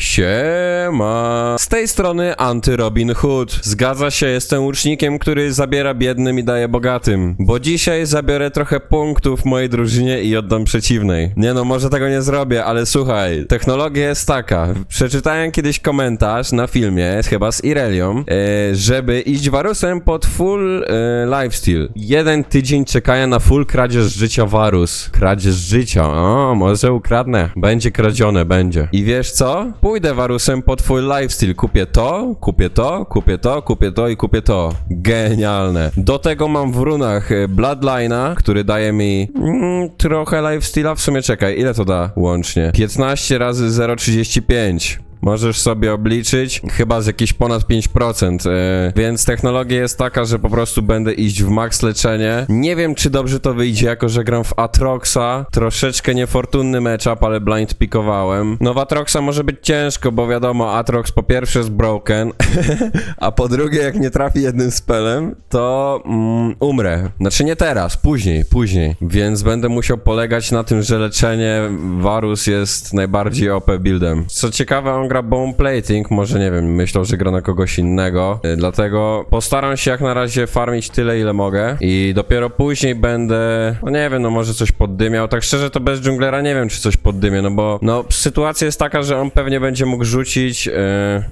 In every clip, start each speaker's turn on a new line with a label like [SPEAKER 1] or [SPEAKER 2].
[SPEAKER 1] Siema! Z tej strony Anty-Robin Hood. Zgadza się, jestem łucznikiem, który zabiera biednym i daje bogatym. Bo dzisiaj zabiorę trochę punktów mojej drużynie i oddam przeciwnej. Nie no, może tego nie zrobię, ale słuchaj, technologia jest taka. Przeczytałem kiedyś komentarz na filmie, chyba z Irelią, e, żeby iść Varusem pod full e, lifesteal. Jeden tydzień czekania na full kradzież życia Varus. Kradzież życia, o, może ukradnę. Będzie kradzione, będzie. I wiesz co? Pójdę Varusem pod twój lifestyle. Kupię to, kupię to, kupię to, kupię to i kupię to. Genialne. Do tego mam w runach e, Bloodline'a, który daje mi mm, trochę lifestyle'a. W sumie czekaj, ile to da łącznie? 15 razy 0,35. Możesz sobie obliczyć, chyba z jakieś ponad 5%, e, więc technologia jest taka, że po prostu będę iść w max leczenie. Nie wiem, czy dobrze to wyjdzie, jako że gram w Atroxa. Troszeczkę niefortunny matchup, ale blind pikowałem. No w Atroxa może być ciężko, bo wiadomo, Atrox po pierwsze jest broken, a po drugie, jak nie trafi jednym spelem, to mm, umrę. Znaczy nie teraz, później, później. Więc będę musiał polegać na tym, że leczenie Varus jest najbardziej OP buildem. Co ciekawe, on gra bone plating, może nie wiem, myślał, że gra na kogoś innego. Y, Dlatego postaram się jak na razie farmić tyle, ile mogę. I dopiero później będę, no nie wiem, no może coś poddymiał. Tak szczerze to bez dżunglera nie wiem, czy coś poddymię, no bo no sytuacja jest taka, że on pewnie będzie mógł rzucić yy,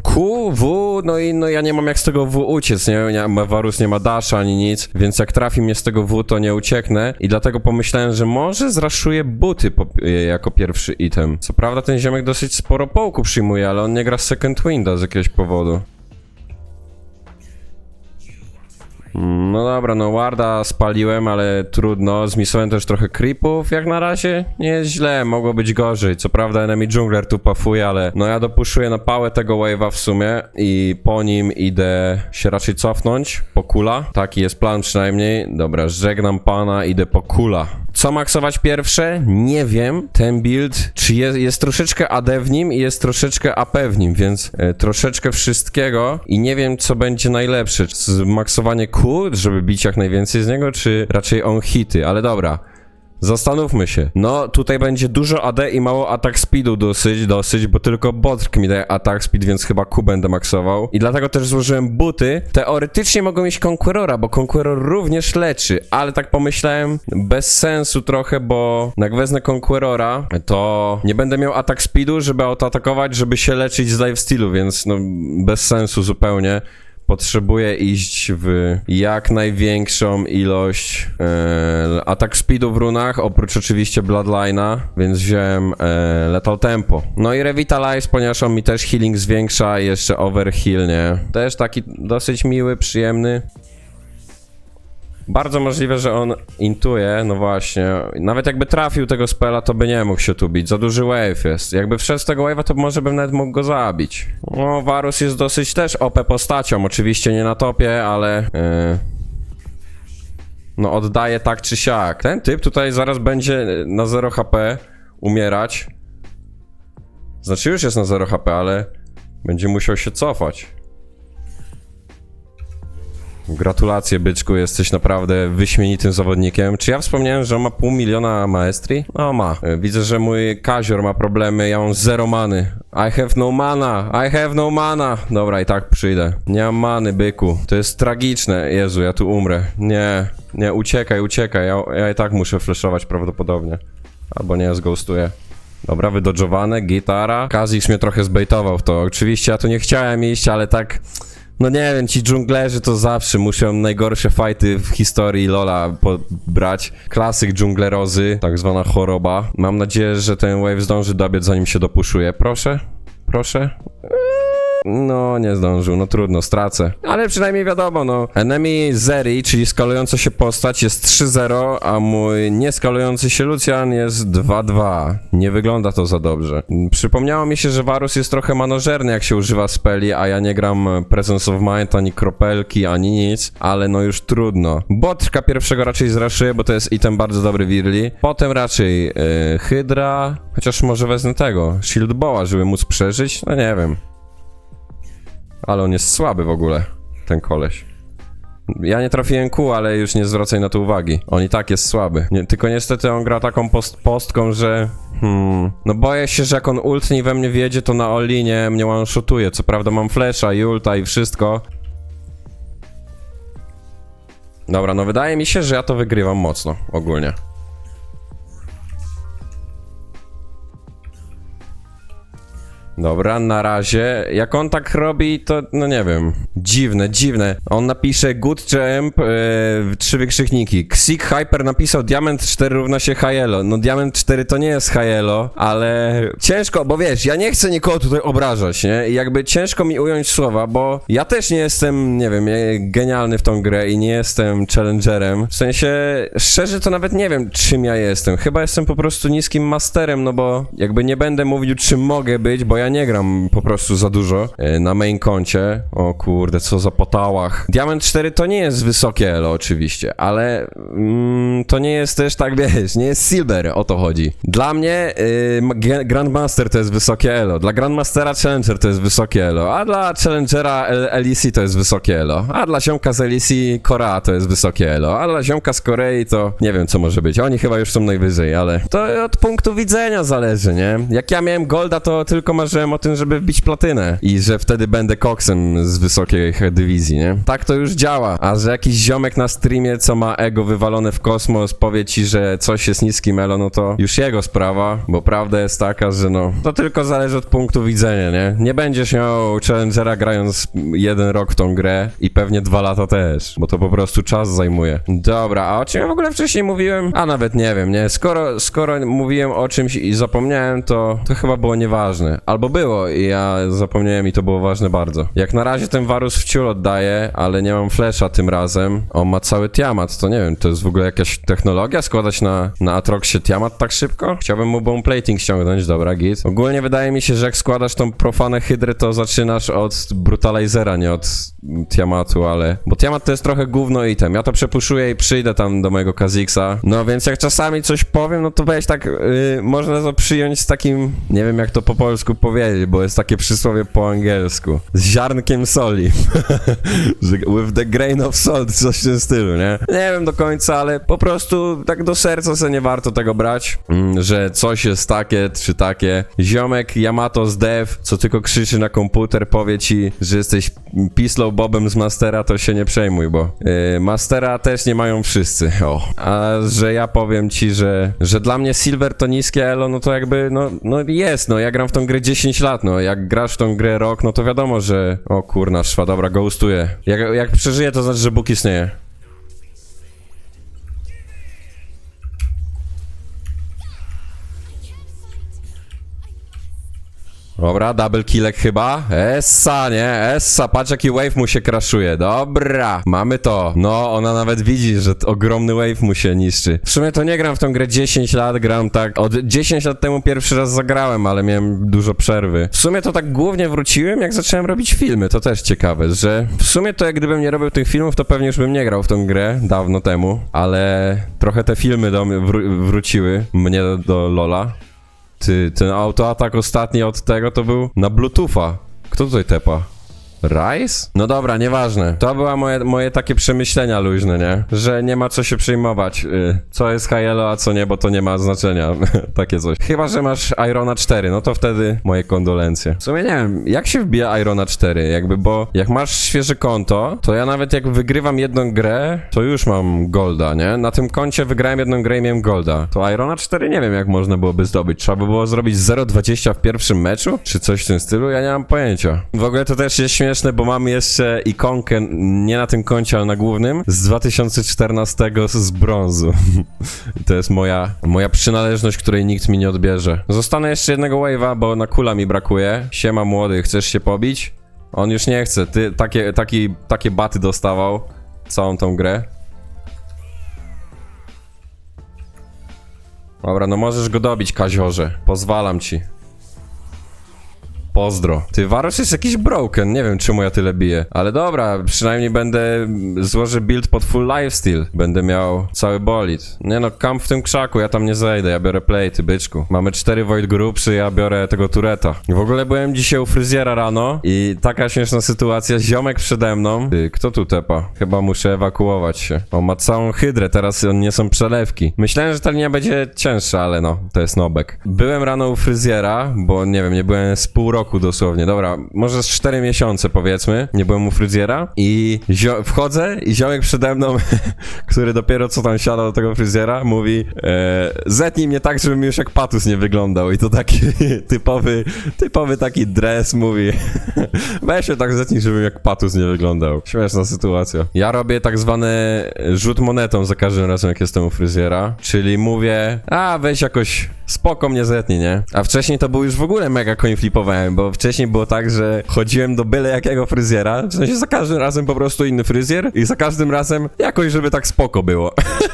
[SPEAKER 1] Q, W, no i no ja nie mam jak z tego W uciec, nie? nie Varus nie ma dasha ani nic, więc jak trafi mnie z tego W, to nie ucieknę. I dlatego pomyślałem, że może zraszuję buty po, y, jako pierwszy item. Co prawda ten ziomek dosyć sporo połku przyjmuje, ale on nie gra second winda z jakiegoś powodu. No dobra, no Warda spaliłem, ale trudno. Zmisowałem też trochę creepów, jak na razie. Nie jest źle, mogło być gorzej. Co prawda enemy jungler tu pafuje, ale no ja dopuszuję na pałę tego wave'a w sumie i po nim idę się raczej cofnąć po kula. Taki jest plan przynajmniej. Dobra, żegnam pana, idę po kula. Co maksować pierwsze? Nie wiem. Ten build, czy jest, jest troszeczkę AD w nim i jest troszeczkę AP w nim, więc e, troszeczkę wszystkiego i nie wiem, co będzie najlepsze. Czy Zmaksowanie Q, żeby bić jak najwięcej z niego, czy raczej on hity, ale dobra. Zastanówmy się. No, tutaj będzie dużo AD i mało atak speedu dosyć, dosyć, bo tylko Botrk mi daje atak speed, więc chyba Q będę maksował. I dlatego też złożyłem buty. Teoretycznie mogą mieć Conquerora, bo Conqueror również leczy, ale tak pomyślałem, bez sensu trochę, bo jak wezmę Conquerora, to nie będę miał atak speedu, żeby autoatakować, żeby się leczyć z lifestealu, więc no, bez sensu zupełnie potrzebuję iść w jak największą ilość e, atak speedu w runach, oprócz oczywiście Bloodline'a, więc wziąłem e, Lethal Tempo. No i Revitalize, ponieważ on mi też healing zwiększa jeszcze Overheal, nie? Też taki dosyć miły, przyjemny. Bardzo możliwe, że on intuje, no właśnie. Nawet jakby trafił tego spela, to by nie mógł się tu bić. Za duży wave jest. Jakby wszedł z tego wave'a, to może bym nawet mógł go zabić. No, Varus jest dosyć też OP postacią. Oczywiście nie na topie, ale... Yy... No oddaje tak czy siak. Ten typ tutaj zaraz będzie na 0 HP umierać. Znaczy już jest na 0 HP, ale będzie musiał się cofać. Gratulacje, byczku, jesteś naprawdę wyśmienitym zawodnikiem. Czy ja wspomniałem, że on ma pół miliona maestrii? No ma. E, Widzę, że mój kazior ma problemy, ja mam zero many. I have no mana, I have no mana. Dobra, i tak przyjdę. Nie mam many, byku. To jest tragiczne. Jezu, ja tu umrę. Nie, nie, uciekaj, uciekaj. Ja, ja i tak muszę flashować prawdopodobnie. Albo nie, zghostuję. Dobra, wydodżowane, gitara. Kazix mnie trochę zbejtował w to. Oczywiście ja tu nie chciałem iść, ale tak... No nie wiem, ci dżunglerzy to zawsze muszą najgorsze fighty w historii Lola brać. Klasyk dżunglerozy, tak zwana choroba. Mam nadzieję, że ten wave zdąży dobiec zanim się dopuszuje. Proszę? Proszę? No, nie zdążył, no trudno, stracę. Ale przynajmniej wiadomo, no. Enemy Zeri, czyli skalująca się postać jest 3-0, a mój nieskalujący się Lucian jest 2-2. Nie wygląda to za dobrze. Przypomniało mi się, że Varus jest trochę manożerny, jak się używa speli, a ja nie gram Presence of Mind, ani kropelki, ani nic, ale no już trudno. Botrka pierwszego raczej zraszuję, bo to jest item bardzo dobry Wirli. Potem raczej yy, Hydra, chociaż może wezmę tego, Shield Boa, żeby móc przeżyć, no nie wiem. Ale on jest słaby w ogóle, ten koleś. Ja nie trafiłem Q, ale już nie zwracaj na to uwagi. On i tak jest słaby. Nie, tylko niestety on gra taką post postką, że... Hmm... No boję się, że jak on ultnie i we mnie wjedzie, to na Olinie mnie one-shotuje. Co prawda mam flesza i ulta i wszystko. Dobra, no wydaje mi się, że ja to wygrywam mocno, ogólnie. Dobra, na razie. Jak on tak robi, to no nie wiem. Dziwne, dziwne. On napisze good jump, yy, trzy wykrzykniki. Ksik Hyper napisał Diament 4 równa się Hyelo. No Diament 4 to nie jest Hyelo, ale ciężko, bo wiesz, ja nie chcę nikogo tutaj obrażać, nie? I jakby ciężko mi ująć słowa, bo ja też nie jestem, nie wiem, genialny w tą grę i nie jestem challengerem. W sensie, szczerze to nawet nie wiem, czym ja jestem. Chyba jestem po prostu niskim masterem, no bo jakby nie będę mówił, czym mogę być, bo ja nie gram po prostu za dużo e, na main koncie. O kurde, co za potałach. Diament 4 to nie jest wysokie elo oczywiście, ale mm, to nie jest też tak, wiesz, nie jest silver, o to chodzi. Dla mnie y, Grandmaster to jest wysokie elo, dla Grandmastera Challenger to jest wysokie elo, a dla Challengera LEC to jest wysokie elo, a dla ziomka z LEC Korea to jest wysokie elo, a dla ziomka z Korei to nie wiem co może być. Oni chyba już są najwyżej, ale to od punktu widzenia zależy, nie? Jak ja miałem Golda, to tylko marzyłem o tym, żeby wbić platynę i że wtedy będę koksem z wysokiej dywizji, nie? Tak to już działa, a że jakiś ziomek na streamie, co ma ego wywalone w kosmos, powie ci, że coś jest niskim elo, no to już jego sprawa, bo prawda jest taka, że no, to tylko zależy od punktu widzenia, nie? Nie będziesz miał Challengera grając jeden rok w tą grę i pewnie dwa lata też, bo to po prostu czas zajmuje. Dobra, a o czym ja w ogóle wcześniej mówiłem? A nawet nie wiem, nie? Skoro, skoro mówiłem o czymś i zapomniałem, to, to chyba było nieważne. Albo było i ja zapomniałem i to było ważne bardzo. Jak na razie ten Varus w ciul oddaje, ale nie mam flesza tym razem. On ma cały Tiamat, to nie wiem, to jest w ogóle jakaś technologia składać na, na Atroxie Tiamat tak szybko? Chciałbym mu bone plating ściągnąć, dobra, git. Ogólnie wydaje mi się, że jak składasz tą profanę hydrę, to zaczynasz od Brutalizera, nie od Tiamatu, ale... Bo Tiamat to jest trochę gówno item. Ja to przepuszuję i przyjdę tam do mojego Kazixa. No więc jak czasami coś powiem, no to weź tak, yy, można to przyjąć z takim, nie wiem jak to po polsku powiedzieć, bo jest takie przysłowie po angielsku. Z ziarnkiem soli. With the grain of salt, coś w tym stylu, nie? Nie wiem do końca, ale po prostu tak do serca sobie nie warto tego brać, mm, że coś jest takie czy takie. Ziomek Yamato z dev, co tylko krzyczy na komputer, powie ci, że jesteś pislow bobem z Mastera, to się nie przejmuj, bo yy, Mastera też nie mają wszyscy, o. A że ja powiem ci, że, że dla mnie Silver to niskie elo, no to jakby, no, no jest, no ja gram w tą grę 10 lat, no jak grasz w tą grę rok, no to wiadomo, że o kurna szwa, dobra, ghostuję. Jak, jak przeżyję, to znaczy, że Bóg istnieje. Dobra, double killek chyba. Essa, nie? Essa, patrz jaki wave mu się crashuje. Dobra, mamy to. No, ona nawet widzi, że ogromny wave mu się niszczy. W sumie to nie gram w tą grę 10 lat, gram tak... Od 10 lat temu pierwszy raz zagrałem, ale miałem dużo przerwy. W sumie to tak głównie wróciłem, jak zacząłem robić filmy. To też ciekawe, że w sumie to jak gdybym nie robił tych filmów, to pewnie już bym nie grał w tą grę dawno temu, ale trochę te filmy do mnie wró- wróciły mnie do, do Lola. Ty, ten autoatak ostatni od tego to był na Bluetootha. Kto tutaj tepa? Rice? No dobra, nieważne. To były moje, moje takie przemyślenia luźne, nie? Że nie ma co się przejmować. Y, co jest Hyelo, a co nie, bo to nie ma znaczenia. takie coś. Chyba, że masz Irona 4, no to wtedy moje kondolencje. W sumie nie wiem, jak się wbija Irona 4, jakby, bo jak masz świeże konto, to ja nawet jak wygrywam jedną grę, to już mam golda, nie? Na tym koncie wygrałem jedną grę i miałem golda. To Irona 4 nie wiem, jak można byłoby zdobyć. Trzeba by było zrobić 0,20 w pierwszym meczu? Czy coś w tym stylu? Ja nie mam pojęcia. W ogóle to też jest śmieszne, bo mam jeszcze ikonkę, nie na tym koncie, ale na głównym, z 2014 z brązu. to jest moja, moja przynależność, której nikt mi nie odbierze. Zostanę jeszcze jednego wave'a, bo na kula mi brakuje. Siema młody, chcesz się pobić? On już nie chce, ty takie, taki, takie baty dostawał całą tą grę. Dobra, no możesz go dobić, kaziorze. Pozwalam ci. Pozdro. Ty, Varus jest jakiś broken, nie wiem czemu ja tyle biję. Ale dobra, przynajmniej będę, złożę build pod full lifesteal. Będę miał cały bolid. Nie no, kamp w tym krzaku, ja tam nie zejdę, ja biorę plate, byczku. Mamy cztery Void Groupsy, ja biorę tego Tureta. W ogóle byłem dzisiaj u fryzjera rano i taka śmieszna sytuacja, ziomek przede mną. Ty, kto tu tepa? Chyba muszę ewakuować się. On ma całą hydrę, teraz nie są przelewki. Myślałem, że ta linia będzie cięższa, ale no, to jest nobek. Byłem rano u fryzjera, bo nie wiem, nie byłem z pół roku dosłownie. Dobra, może z cztery miesiące powiedzmy, nie byłem u fryzjera i wchodzę i ziomek przede mną, który dopiero co tam siadał do tego fryzjera, mówi e, zetnij mnie tak, żebym już jak patus nie wyglądał i to taki typowy, typowy taki dres mówi weź się tak zetnij, żebym jak patus nie wyglądał. Śmieszna sytuacja. Ja robię tak zwany rzut monetą za każdym razem, jak jestem u fryzjera, czyli mówię, a weź jakoś spoko mnie zetnij, nie? A wcześniej to był już w ogóle mega coin flipowałem, bo wcześniej było tak, że chodziłem do byle jakiego fryzjera, w sensie za każdym razem po prostu inny fryzjer i za każdym razem jakoś, żeby tak spoko było.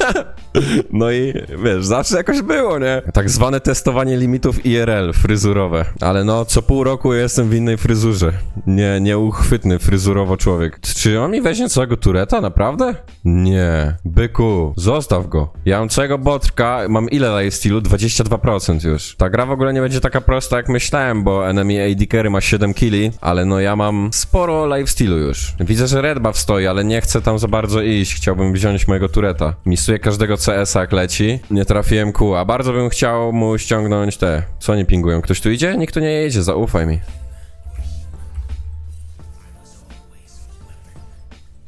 [SPEAKER 1] No i wiesz, zawsze jakoś było, nie? Tak zwane testowanie limitów IRL fryzurowe. Ale no, co pół roku jestem w innej fryzurze. Nie, nieuchwytny fryzurowo człowiek. Czy on mi weźmie całego tureta, naprawdę? Nie. Byku, zostaw go. Ja mam całego botrka, mam ile lifestealu? 22% już. Ta gra w ogóle nie będzie taka prosta jak myślałem, bo enemy AD carry ma 7 killi, ale no ja mam sporo lifestealu już. Widzę, że red buff stoi, ale nie chcę tam za bardzo iść. Chciałbym wziąć mojego tureta. Misuję każdego CS-a jak leci. Nie trafiłem Q, a bardzo bym chciał mu ściągnąć te. Co oni pingują? Ktoś tu idzie? Nikt tu nie jedzie, zaufaj mi.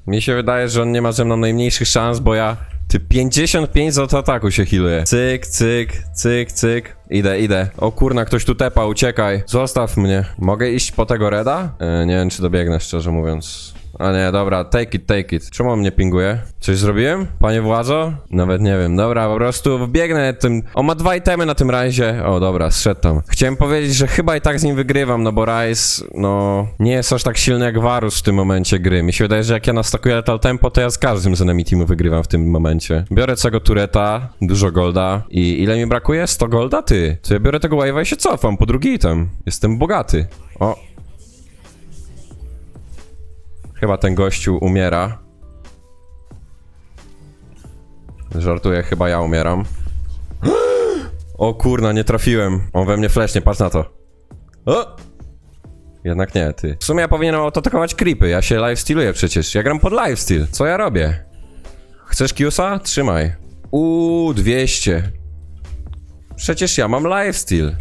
[SPEAKER 1] Mi się wydaje, że on nie ma ze mną najmniejszych szans, bo ja... Ty 55 z ataku się healuje. Cyk, cyk, cyk, cyk. Idę, idę. O kurna, ktoś tu tepa, uciekaj. Zostaw mnie. Mogę iść po tego reda? E, nie wiem, czy dobiegnę, szczerze mówiąc. A nie, dobra, take it, take it. Czemu on mnie pinguje? Coś zrobiłem? Panie władzo? Nawet nie wiem. Dobra, po prostu wbiegnę tym... On ma dwa itemy na tym razie. O, dobra, zszedł tam. Chciałem powiedzieć, że chyba i tak z nim wygrywam, no bo Rise, no... Nie jest aż tak silny jak Varus w tym momencie gry. Mi się wydaje, że jak ja nastakuję Lethal Tempo, to ja z każdym z enemy teamu wygrywam w tym momencie. Biorę całego tureta, dużo golda i ile mi brakuje? 100 golda? Ty. To ja biorę tego wave'a i się cofam po drugi item. Jestem bogaty. O, Chyba ten gościu umiera. Żartuję, chyba ja umieram. O kurna, nie trafiłem. On we mnie flesznie, patrz na to. O! Jednak nie, ty. W sumie ja powinienem autoatakować creepy, ja się lifestealuję przecież. Ja gram pod lifesteal. Co ja robię? Chcesz Qsa? Trzymaj. Uuu, 200. Przecież ja mam lifesteal.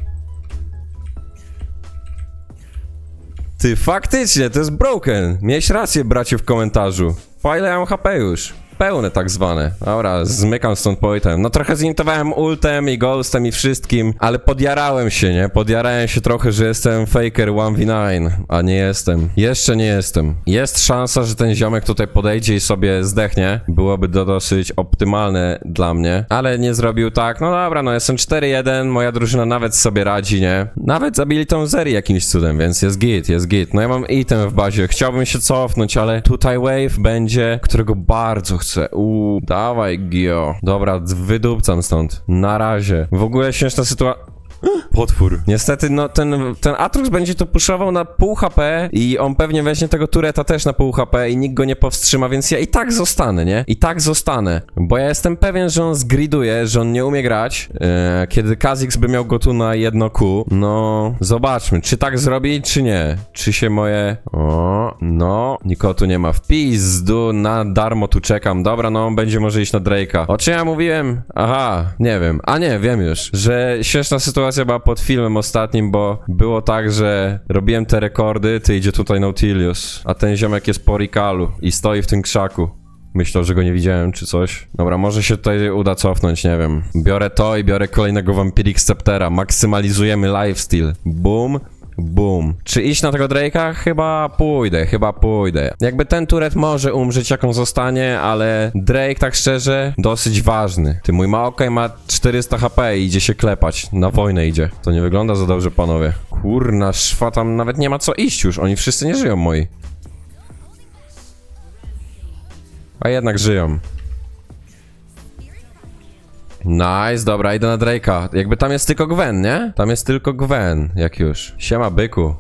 [SPEAKER 1] Ty, faktycznie, to jest broken. Miałeś rację, bracie, w komentarzu. Ile ja mam HP już? Pełne tak zwane. Dobra, zmykam stąd poitem. No trochę zintowałem ultem i ghostem i wszystkim, ale podjarałem się, nie? Podjarałem się trochę, że jestem faker 1v9, a nie jestem. Jeszcze nie jestem. Jest szansa, że ten ziomek tutaj podejdzie i sobie zdechnie. Byłoby to dosyć optymalne dla mnie, ale nie zrobił tak. No dobra, no jestem 4-1, moja drużyna nawet sobie radzi, nie? Nawet zabili tą Zeri jakimś cudem, więc jest git, jest git. No ja mam item w bazie, chciałbym się cofnąć, ale tutaj wave będzie, którego bardzo chcę. Uuu, dawaj Gio. Dobra, wydupcam stąd. Na razie. W ogóle śmieszna sytuacja... Potwór. Niestety, no ten, ten Atrux będzie to puszował na pół HP i on pewnie weźmie tego Tureta też na pół HP i nikt go nie powstrzyma, więc ja i tak zostanę, nie? I tak zostanę. Bo ja jestem pewien, że on zgriduje, że on nie umie grać. Eee, kiedy Kha'Zix by miał go tu na jedno Q, no zobaczmy, czy tak zrobi, czy nie. Czy się moje... O, no, nikogo tu nie ma w pizdu, na darmo tu czekam. Dobra, no on będzie może iść na Drake'a. O czym ja mówiłem? Aha, nie wiem. A nie, wiem już, że śmieszna sytuacja była pod filmem ostatnim, bo było tak, że robiłem te rekordy, ty idzie tutaj Nautilius, a ten ziomek jest po Rikalu i stoi w tym krzaku. Myślał, że go nie widziałem, czy coś. Dobra, może się tutaj uda cofnąć, nie wiem. Biorę to i biorę kolejnego Vampiric Sceptera. Maksymalizujemy lifesteal. Boom. Boom. Czy iść na tego Drake'a? Chyba pójdę, chyba pójdę. Jakby ten turet może umrzeć, jak on zostanie, ale Drake, tak szczerze, dosyć ważny. Ty, mój Maokai ma 400 HP i idzie się klepać. Na wojnę idzie. To nie wygląda za dobrze, panowie. Kurna, szwa, tam nawet nie ma co iść już. Oni wszyscy nie żyją, moi. A jednak żyją. Nice, dobra, idę na Drake'a. Jakby tam jest tylko Gwen, nie? Tam jest tylko Gwen, jak już. Siema, byku.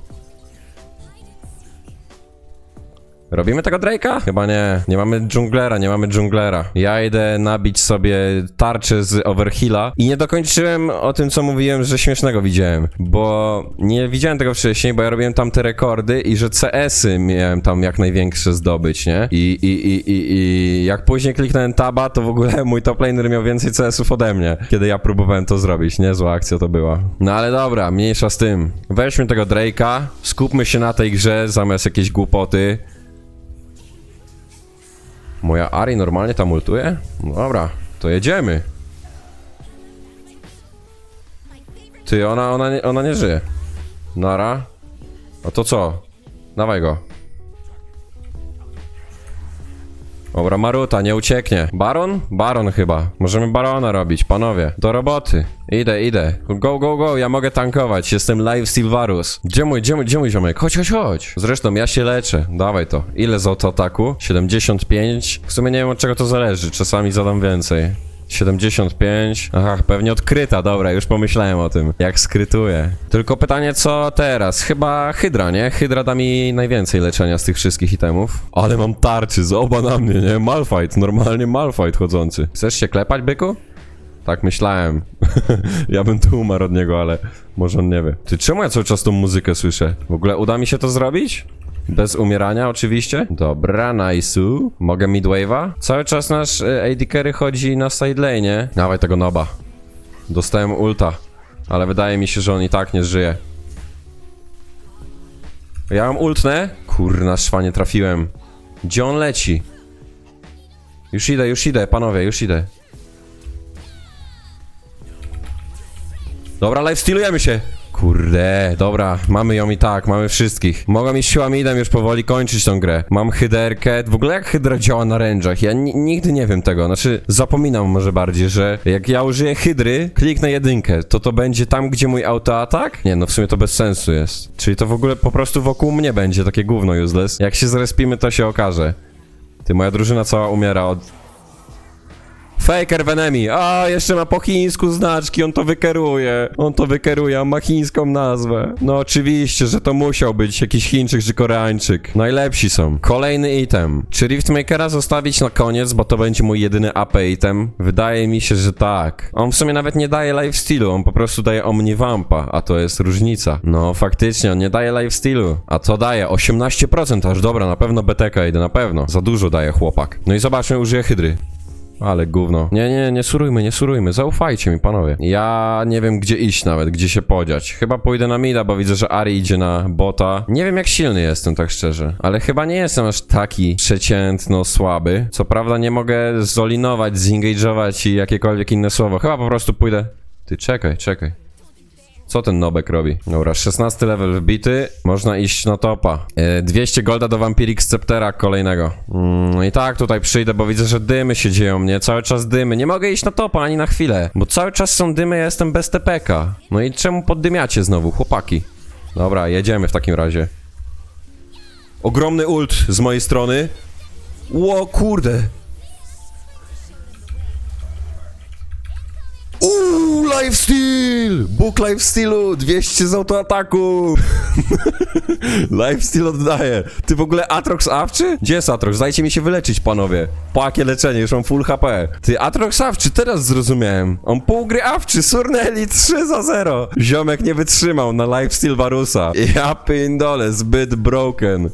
[SPEAKER 1] Robimy tego Drake'a? Chyba nie. Nie mamy dżunglera, nie mamy dżunglera. Ja idę nabić sobie tarczę z Overhilla i nie dokończyłem o tym, co mówiłem, że śmiesznego widziałem, bo nie widziałem tego wcześniej, bo ja robiłem tam te rekordy i że CS-y miałem tam jak największe zdobyć, nie? I, i, i, i, i jak później kliknąłem taba, to w ogóle mój top laner miał więcej CS-ów ode mnie, kiedy ja próbowałem to zrobić. Niezła akcja to była. No ale dobra, mniejsza z tym. Weźmy tego Drake'a, skupmy się na tej grze zamiast jakiejś głupoty. Moja Ari normalnie tam ultuje? No Dobra, to jedziemy. Ty, ona, ona, nie, ona nie żyje. Nara. A to co? Dawaj go. Dobra, Maruta, nie ucieknie. Baron? Baron chyba. Możemy Barona robić, panowie. Do roboty. Idę, idę. Go, go, go, ja mogę tankować. Jestem live Silvarus. Gdzie mój, gdzie mój, gdzie mój ziomek? Chodź, chodź, chodź. Zresztą ja się leczę. Dawaj to. Ile za autoataku? 75. W sumie nie wiem od czego to zależy. Czasami zadam więcej. 75. Aha, pewnie odkryta, dobra, już pomyślałem o tym. Jak skrytuję. Tylko pytanie, co teraz? Chyba Hydra, nie? Hydra da mi najwięcej leczenia z tych wszystkich itemów. Ale mam tarczy, zoba na mnie, nie? Malfight, normalnie Malfight chodzący. Chcesz się klepać, byku? Tak myślałem. ja bym tu umarł od niego, ale może on nie wie. Ty czemu ja cały czas tą muzykę słyszę? W ogóle uda mi się to zrobić? Bez umierania oczywiście. Dobra, nice'u. Mogę midwave'a? Cały czas nasz y, AD carry chodzi na side lane. Dawaj tego noba. Dostałem ulta. Ale wydaje mi się, że on i tak nie żyje. Ja mam ultnę? Kurna, szwanie trafiłem. Gdzie on leci? Już idę, już idę, panowie, już idę. Dobra, lifestylujemy się. Kurde, dobra, mamy ją i tak, mamy wszystkich. Mogą mi siłami idem już powoli kończyć tą grę. Mam hyderkę. W ogóle jak hydra działa na ręczach? Ja ni- nigdy nie wiem tego. Znaczy, zapominam może bardziej, że jak ja użyję hydry, kliknę jedynkę, to to będzie tam, gdzie mój autoatak? Nie, no w sumie to bez sensu jest. Czyli to w ogóle po prostu wokół mnie będzie takie gówno useless. Jak się zrespimy, to się okaże. Ty, moja drużyna cała umiera od Faker w enemy. A, jeszcze ma po chińsku znaczki, on to wykeruje. On to wykeruje, on ma chińską nazwę. No oczywiście, że to musiał być jakiś Chińczyk czy Koreańczyk. Najlepsi są. Kolejny item. Czy Riftmakera zostawić na koniec, bo to będzie mój jedyny AP item? Wydaje mi się, że tak. On w sumie nawet nie daje lifestealu, on po prostu daje Omnivampa, a to jest różnica. No faktycznie, on nie daje lifestealu. A to daje 18% aż, dobra, na pewno BTK idę, na pewno. Za dużo daje chłopak. No i zobaczmy, użyję hydry. Ale gówno. Nie, nie, nie surujmy, nie surujmy. Zaufajcie mi, panowie. Ja nie wiem, gdzie iść nawet, gdzie się podziać. Chyba pójdę na mida, bo widzę, że Ari idzie na bota. Nie wiem, jak silny jestem, tak szczerze. Ale chyba nie jestem aż taki przeciętno słaby. Co prawda nie mogę zolinować, zingage'ować i jakiekolwiek inne słowo. Chyba po prostu pójdę... Ty, czekaj, czekaj. Co ten nobek robi? Dobra, 16 level wbity, można iść na topa. E, 200 golda do Vampiric Sceptera kolejnego. Mm, i tak tutaj przyjdę, bo widzę, że dymy się dzieją mnie, cały czas dymy. Nie mogę iść na topa ani na chwilę, bo cały czas są dymy, ja jestem bez TPK. No i czemu poddymiacie znowu, chłopaki? Dobra, jedziemy w takim razie. Ogromny ult z mojej strony. Ło, kurde. Uuu, lifesteal! Bóg lifestealu, 200 z autoataku! lifesteal oddaje. Ty w ogóle Atrox awczy? Gdzie jest Atrox? Dajcie mi się wyleczyć, panowie. Po jakie leczenie, już mam full HP. Ty, Atrox awczy, teraz zrozumiałem. On pół gry awczy, Surneli 3 za 0. Ziomek nie wytrzymał na lifesteal Varusa. Ja pindole, zbyt broken.